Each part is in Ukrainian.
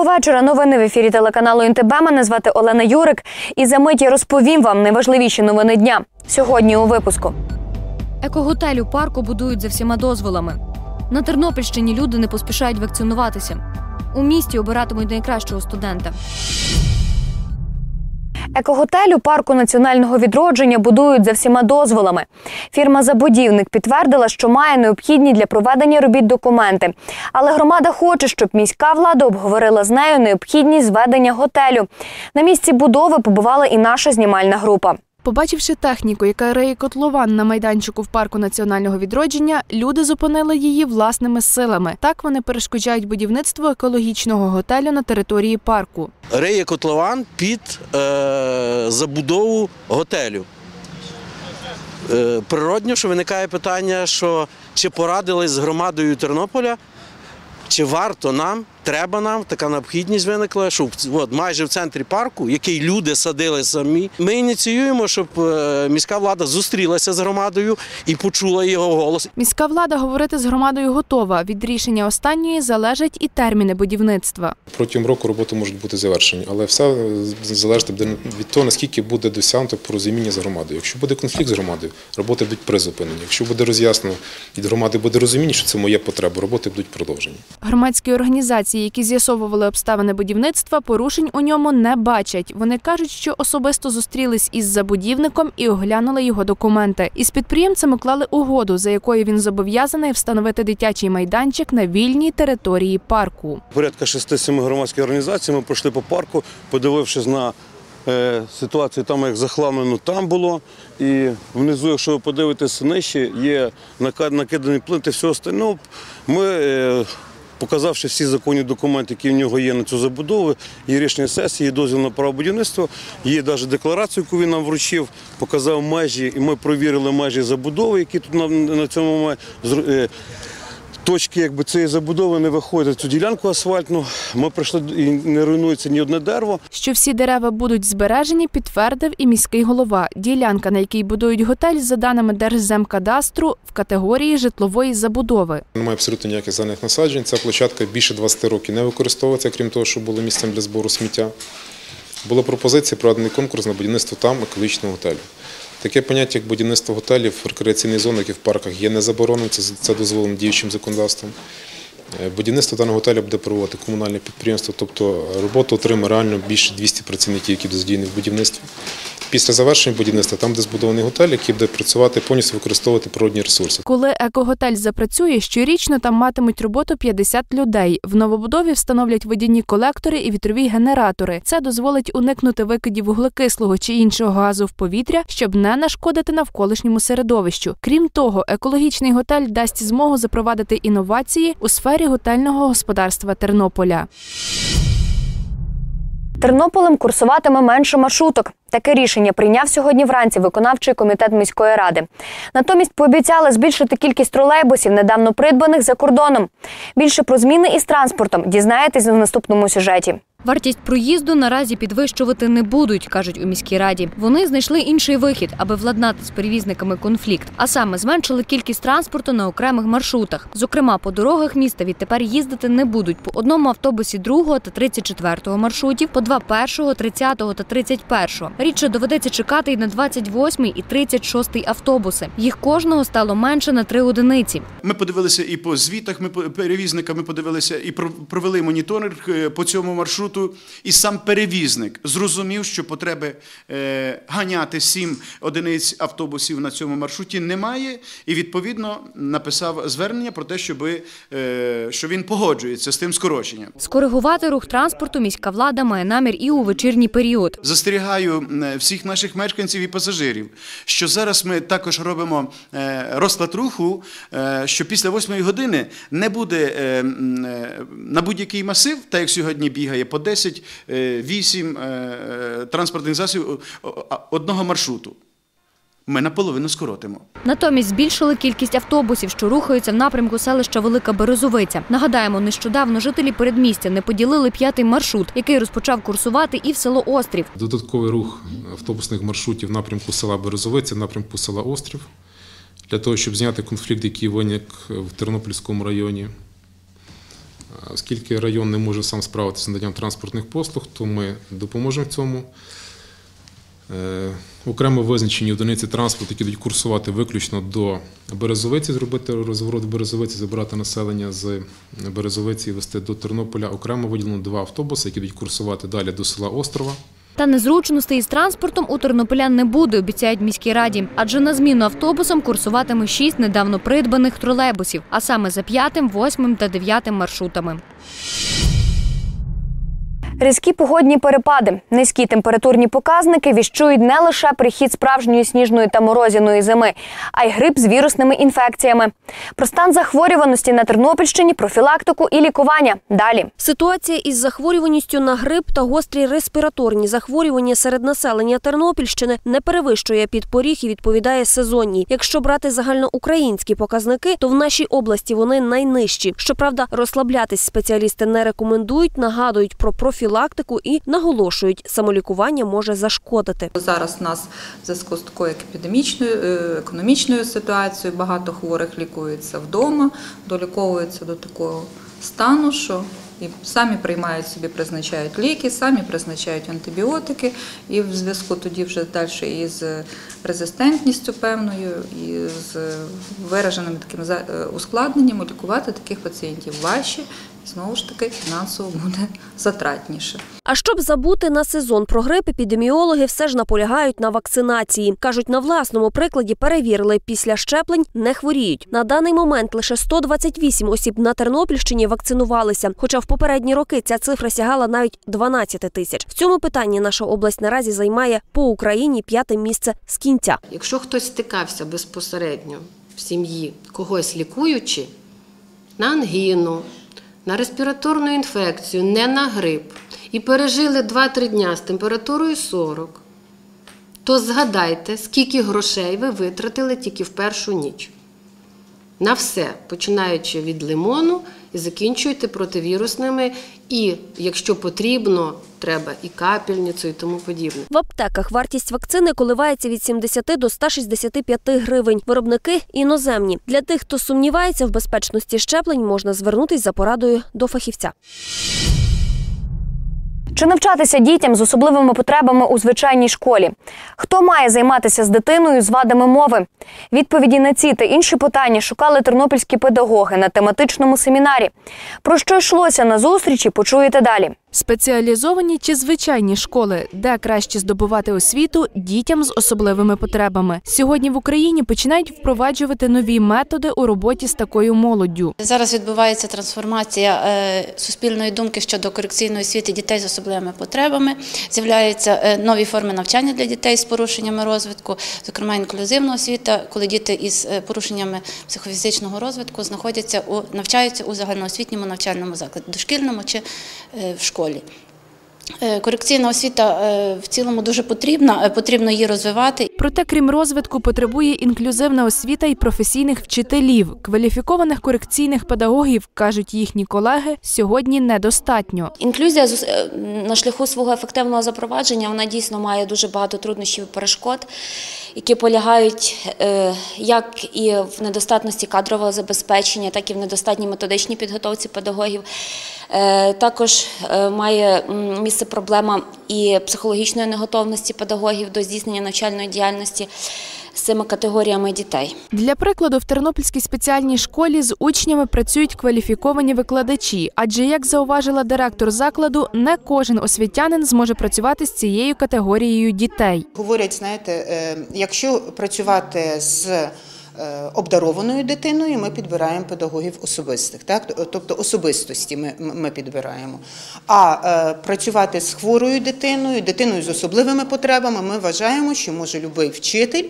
Доброго вечора. Новини в ефірі телеканалу НТБ. Мене звати Олена Юрик. І за мить я розповім вам найважливіші новини дня. Сьогодні у випуску. Екоготель у парку будують за всіма дозволами. На Тернопільщині люди не поспішають вакцинуватися. У місті обиратимуть найкращого студента. Екоготель у парку національного відродження будують за всіма дозволами. Фірма Забудівник підтвердила, що має необхідні для проведення робіт документи. Але громада хоче, щоб міська влада обговорила з нею необхідність зведення готелю. На місці будови побувала і наша знімальна група. Побачивши техніку, яка риє котлован на майданчику в парку національного відродження, люди зупинили її власними силами. Так вони перешкоджають будівництву екологічного готелю на території парку. риє котлован під е, забудову готелю. Е, природньо, що виникає питання, що чи порадились з громадою Тернополя, чи варто нам, треба нам, така необхідність виникла, що от, майже в центрі парку, який люди садили самі, ми ініціюємо, щоб е, міська влада зустрілася з громадою і почула його голос. Міська влада говорити з громадою готова. Від рішення останньої залежать і терміни будівництва. Протягом року роботи можуть бути завершені, але все залежить від того, наскільки буде досягнуто порозуміння з громадою. Якщо буде конфлікт з громадою, роботи будуть призупинені. Якщо буде роз'яснено від громади буде розуміння, що це моя потреба, роботи будуть продовжені. Громадські організації, які з'ясовували обставини будівництва, порушень у ньому не бачать. Вони кажуть, що особисто зустрілись із забудівником і оглянули його документи. Із підприємцем уклали угоду, за якою він зобов'язаний встановити дитячий майданчик на вільній території парку. Порядка 6-7 громадських організацій ми пройшли по парку, подивившись на е, ситуацію там, як захламлено там було. І внизу, якщо ви подивитесь нижче, є накидані плити, все остальне. Ми, е, показавши всі законні документи, які в нього є на цю забудову, є рішення сесії, дозвіл на право будівництва, є навіть декларацію, яку він нам вручив, показав межі, і ми провірили межі забудови, які тут на, на цьому е, точки якби, цієї забудови не виходять на цю ділянку асфальтну. Ми прийшли і не руйнується ні одне дерево. Що всі дерева будуть збережені, підтвердив і міський голова. Ділянка, на якій будують готель, за даними Держземкадастру, в категорії житлової забудови. Немає абсолютно ніяких зелених насаджень. Ця площадка більше 20 років не використовується, крім того, що було місцем для збору сміття. Була пропозиція проведений конкурс на будівництво там екологічного готелю. Таке поняття, як будівництво готелів рекреаційних зонах і в парках є не забороненим, це, це дозволено діючим законодавством. Е, Будівництво даного готелю буде проводити комунальне підприємство, тобто роботу отримає реально більше 200 працівників, які задіяні в будівництві. Після завершення будівництва, там, де збудований готель, який буде працювати, повністю використовувати природні ресурси. Коли екоготель запрацює, щорічно там матимуть роботу 50 людей. В новобудові встановлять водяні колектори і вітрові генератори. Це дозволить уникнути викидів вуглекислого чи іншого газу в повітря, щоб не нашкодити навколишньому середовищу. Крім того, екологічний готель дасть змогу запровадити інновації у сфері готельного господарства Тернополя. Тернополем курсуватиме менше маршруток. Таке рішення прийняв сьогодні вранці виконавчий комітет міської ради. Натомість пообіцяли збільшити кількість тролейбусів, недавно придбаних за кордоном. Більше про зміни із транспортом дізнаєтесь в наступному сюжеті. Вартість проїзду наразі підвищувати не будуть, кажуть у міській раді. Вони знайшли інший вихід, аби владнати з перевізниками конфлікт, а саме зменшили кількість транспорту на окремих маршрутах. Зокрема, по дорогах міста відтепер їздити не будуть по одному автобусі 2 та 34 маршрутів, по два першого, 30 та 31. Рідше доведеться чекати і на 28 і 36 автобуси. Їх кожного стало менше на три одиниці. Ми подивилися і по звітах, ми перевізника, ми подивилися і про- провели моніторинг е, по цьому маршруту. І сам перевізник зрозумів, що потреби е, ганяти сім одиниць автобусів на цьому маршруті немає, і відповідно написав звернення про те, щоби, е, що він погоджується з тим скороченням. Скоригувати рух транспорту міська влада має намір і у вечірній період. Застерігаю всіх наших мешканців і пасажирів, що зараз ми також робимо е, розклад руху, е, що після 8 години не буде е, е, на будь-який масив, так як сьогодні бігає по 10, е, 8 е, е, транспортних засобів одного маршруту. Ми наполовину скоротимо. Натомість збільшили кількість автобусів, що рухаються в напрямку селища Велика Березовиця. Нагадаємо, нещодавно жителі передмістя не поділили п'ятий маршрут, який розпочав курсувати і в село Острів. Додатковий рух автобусних маршрутів в напрямку села Березовиця, в напрямку села Острів, для того, щоб зняти конфлікт, який виник в Тернопільському районі. Оскільки район не може сам справитися з наданням транспортних послуг, то ми допоможемо в цьому. Е, Окремо визначені одиниці транспорту, які будуть курсувати виключно до Березовиці, зробити розворот в Березовиці, забрати населення з Березовиці і вести до Тернополя. Окремо виділено два автобуси, які будуть курсувати далі до села Острова. Та незручностей із транспортом у тернополян не буде, обіцяють міській раді. Адже на зміну автобусом курсуватиме шість недавно придбаних тролейбусів, а саме за п'ятим, восьмим та дев'ятим маршрутами. Різкі погодні перепади, низькі температурні показники віщують не лише прихід справжньої сніжної та морозяної зими, а й грип з вірусними інфекціями. Про стан захворюваності на Тернопільщині, профілактику і лікування. Далі. Ситуація із захворюваністю на грип та гострі респіраторні захворювання серед населення Тернопільщини не перевищує підпоріг і відповідає сезонній. Якщо брати загальноукраїнські показники, то в нашій області вони найнижчі. Щоправда, розслаблятись спеціалісти не рекомендують, нагадують про профілактику і наголошують, самолікування може зашкодити. Зараз у нас в зв'язку з такою епідемічною е, економічною ситуацією багато хворих лікуються вдома, доліковуються до такого стану, що і самі приймають собі, призначають ліки, самі призначають антибіотики, і в зв'язку тоді вже далі із резистентністю певною, і з вираженими такими за- е, ускладненнями лікувати таких пацієнтів важче, знову ж таки фінансово буде затратніше. А щоб забути на сезон про грип, епідеміологи все ж наполягають на вакцинації. Кажуть, на власному прикладі перевірили, після щеплень не хворіють. На даний момент лише 128 осіб на Тернопільщині вакцинувалися. Хоча в попередні роки ця цифра сягала навіть 12 тисяч. В цьому питанні наша область наразі займає по Україні п'яте місце з кінця. Якщо хтось стикався безпосередньо в сім'ї, когось лікуючи на ангіну, на респіраторну інфекцію, не на грип, і пережили 2-3 дня з температурою 40, то згадайте, скільки грошей ви витратили тільки в першу ніч. На все, починаючи від лимону і закінчуєте противірусними, і, якщо потрібно, треба і капельницю, і тому подібне. В аптеках вартість вакцини коливається від 70 до 165 гривень. Виробники іноземні. Для тих, хто сумнівається в безпечності щеплень, можна звернутись за порадою до фахівця. Чи навчатися дітям з особливими потребами у звичайній школі? Хто має займатися з дитиною з вадами мови? Відповіді на ці та інші питання шукали тернопільські педагоги на тематичному семінарі. Про що йшлося на зустрічі, почуєте далі. Спеціалізовані чи звичайні школи, де краще здобувати освіту дітям з особливими потребами. Сьогодні в Україні починають впроваджувати нові методи у роботі з такою молоддю. Зараз відбувається трансформація е, суспільної думки щодо корекційної освіти дітей з особливими потребами. З'являються е, нові форми навчання для дітей з порушеннями розвитку, зокрема інклюзивна освіта, коли діти із е, порушеннями психофізичного розвитку знаходяться у навчаються у загальноосвітньому навчальному закладі, дошкільному чи в школі. Е, Корекційна освіта е, в цілому дуже потрібна, е, потрібно її розвивати. Проте, крім розвитку, потребує інклюзивна освіта і професійних вчителів. Кваліфікованих корекційних педагогів, кажуть їхні колеги, сьогодні недостатньо. Інклюзія з- на шляху свого ефективного запровадження вона дійсно має дуже багато труднощів і перешкод, які полягають е, як і в недостатності кадрового забезпечення, так і в недостатній методичній підготовці педагогів. Е, Також е, має місце проблема і психологічної неготовності педагогів до здійснення навчальної діяльності з цими категоріями дітей. Для прикладу, в Тернопільській спеціальній школі з учнями працюють кваліфіковані викладачі, адже, як зауважила директор закладу, не кожен освітянин зможе працювати з цією категорією дітей. Говорять, знаєте, е, якщо працювати з е, обдарованою дитиною, ми підбираємо педагогів особистих, так? тобто особистості ми, ми підбираємо. А е, працювати з хворою дитиною, дитиною з особливими потребами, ми вважаємо, що може будь-який вчитель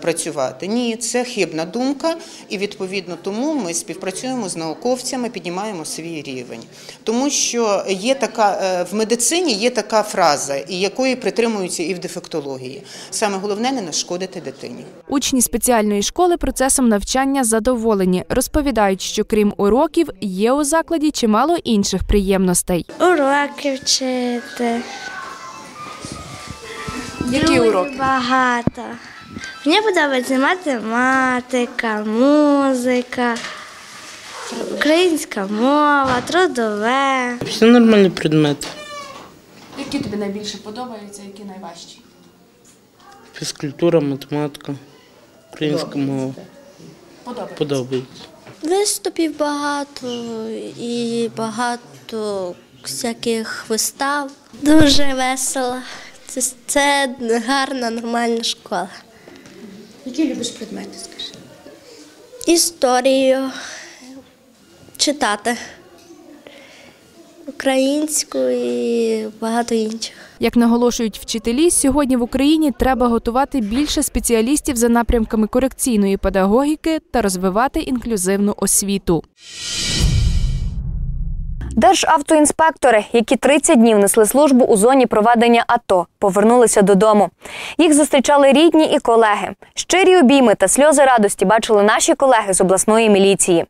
працювати. Ні, це хибна думка, і відповідно тому ми співпрацюємо з науковцями, піднімаємо свій рівень. Тому що є така е, в медицині є така фраза, і якої притримуються і в дефектології. Саме головне не нашкодити дитині. Учні спеціальної школи процесом навчання задоволені. Розповідають, що крім уроків, є у закладі чимало інших приємностей. Уроки вчити. Які уроки? Багато. Мені подобається математика, музика. Українська мова, трудове. Всі нормальні предмети. Які тобі найбільше подобаються, які найважчі? Фізкультура, математика, українська мова. Подобається. Подобається. Виступів багато і багато всяких вистав. Дуже весело. Це, це гарна, нормальна школа. Які любиш предмети, скажи? Історію читати. Українську і багато інших. Як наголошують вчителі, сьогодні в Україні треба готувати більше спеціалістів за напрямками корекційної педагогіки та розвивати інклюзивну освіту. Державтоінспектори, які 30 днів несли службу у зоні проведення АТО, повернулися додому. Їх зустрічали рідні і колеги. Щирі обійми та сльози радості бачили наші колеги з обласної міліції.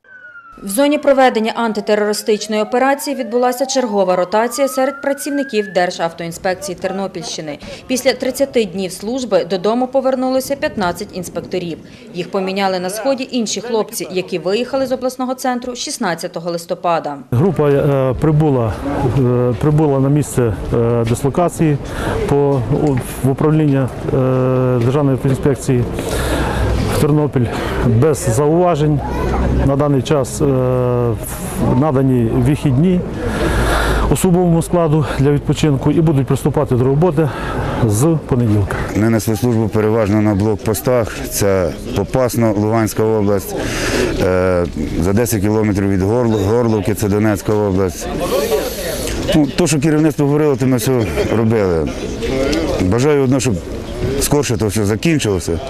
В зоні проведення антитерористичної операції відбулася чергова ротація серед працівників Державтоінспекції Тернопільщини. Після 30 днів служби додому повернулося 15 інспекторів. Їх поміняли на сході інші хлопці, які виїхали з обласного центру 16 листопада. Група е, прибула, е, прибула на місце е, дислокації по, в управління Державної інспекції Тернопіль без зауважень. На даний час е, надані вихідні особовому складу для відпочинку і будуть приступати до роботи з понеділка. Ми несли службу переважно на блокпостах. Це Попасно, Луганська область, е, за 10 кілометрів від Горловки, це Донецька область. Ну, то, що керівництво говорило, то ми все робили. Бажаю одно, щоб скорше то все закінчилося,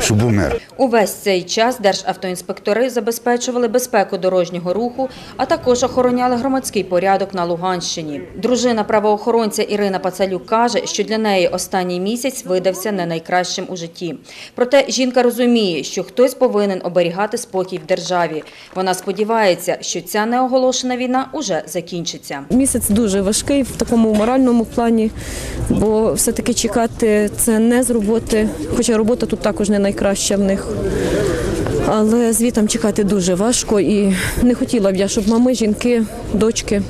щоб був мир. Увесь цей час державтоінспектори забезпечували безпеку дорожнього руху, а також охороняли громадський порядок на Луганщині. Дружина правоохоронця Ірина Пацалюк каже, що для неї останній місяць видався не найкращим у житті. Проте жінка розуміє, що хтось повинен оберігати спокій в державі. Вона сподівається, що ця неоголошена війна уже закінчиться. Місяць дуже важкий в такому моральному плані, бо все-таки чекати це не з роботи, хоча робота тут також не найкраща в них. Але звітам чекати дуже важко і не хотіла б я, щоб мами, жінки, дочки,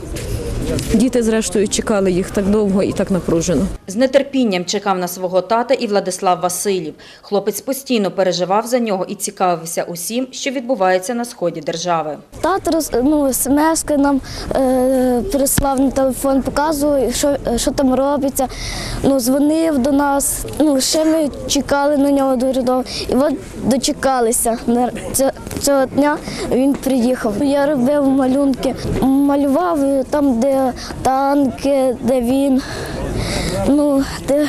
діти зрештою чекали їх так довго і так напружено. З нетерпінням чекав на свого тата і Владислав Васильів. Хлопець постійно переживав за нього і цікавився усім, що відбувається на сході держави. Тато роз- ну, смс нам е, прислав на телефон, показував, що, що там робиться. Ну, дзвонив до нас. Ну, ще ми чекали на нього дуже довго. І от дочекалися. Цього дня він приїхав. Я робив малюнки, малював е, там, де танки, де він. Ну, де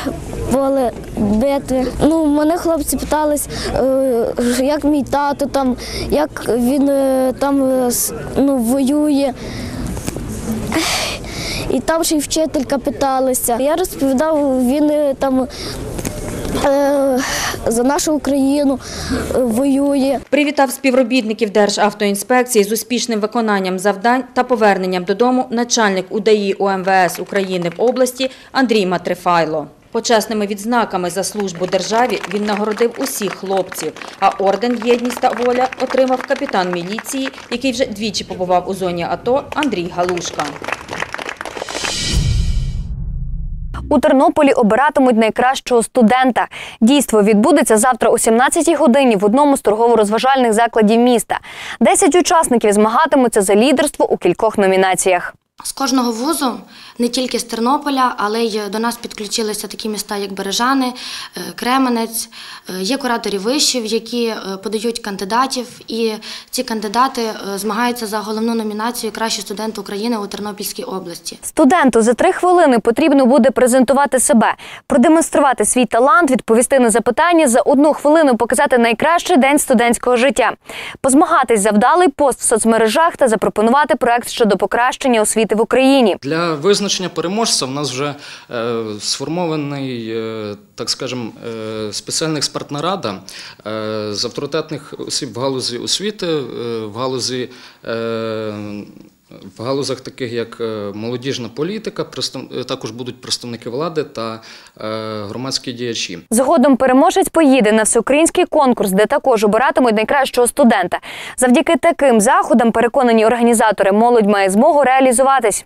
поле битви. Ну, мене хлопці питались, е, як мій тато там, як він е, там е, ну, воює. І там ще й вчителька питалася. Я розповідав, він там за нашу Україну е, воює. Привітав співробітників Державтоінспекції з успішним виконанням завдань та поверненням додому начальник УДАІ УМВС України в області Андрій Матрифайло. Почесними відзнаками за службу державі він нагородив усіх хлопців, а орден Єдність та воля отримав капітан міліції, який вже двічі побував у зоні АТО Андрій Галушка. У Тернополі обиратимуть найкращого студента. Дійство відбудеться завтра о 17-й годині в одному з торгово-розважальних закладів міста. Десять учасників змагатимуться за лідерство у кількох номінаціях. З кожного вузу, не тільки з Тернополя, але й до нас підключилися такі міста, як Бережани, е, Кременець. Е, Є кураторі вишів, які е, подають кандидатів, і ці кандидати змагаються за головну номінацію Кращий студент України у Тернопільській області. Студенту за три хвилини потрібно буде презентувати себе, продемонструвати свій талант, відповісти на запитання, за одну хвилину показати найкращий день студентського життя, позмагатись за вдалий пост в соцмережах та запропонувати проект щодо покращення освіти в Україні. Для визначення переможця в нас вже е, сформований, е, так скажемо, е, спеціальна експертна рада е, з авторитетних осіб в галузі освіти, е, в галузі е, В галузах таких як е, молодіжна політика, е, також будуть представники влади та е, громадські діячі. Згодом переможець поїде на всеукраїнський конкурс, де також обиратимуть найкращого студента. Завдяки таким заходам, переконані організатори, молодь має змогу реалізуватись.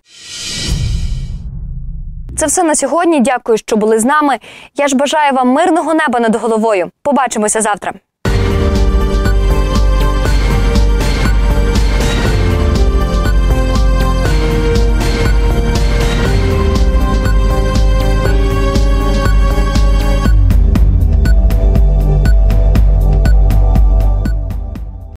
Це все на сьогодні. Дякую, що були з нами. Я ж бажаю вам мирного неба над головою. Побачимося завтра.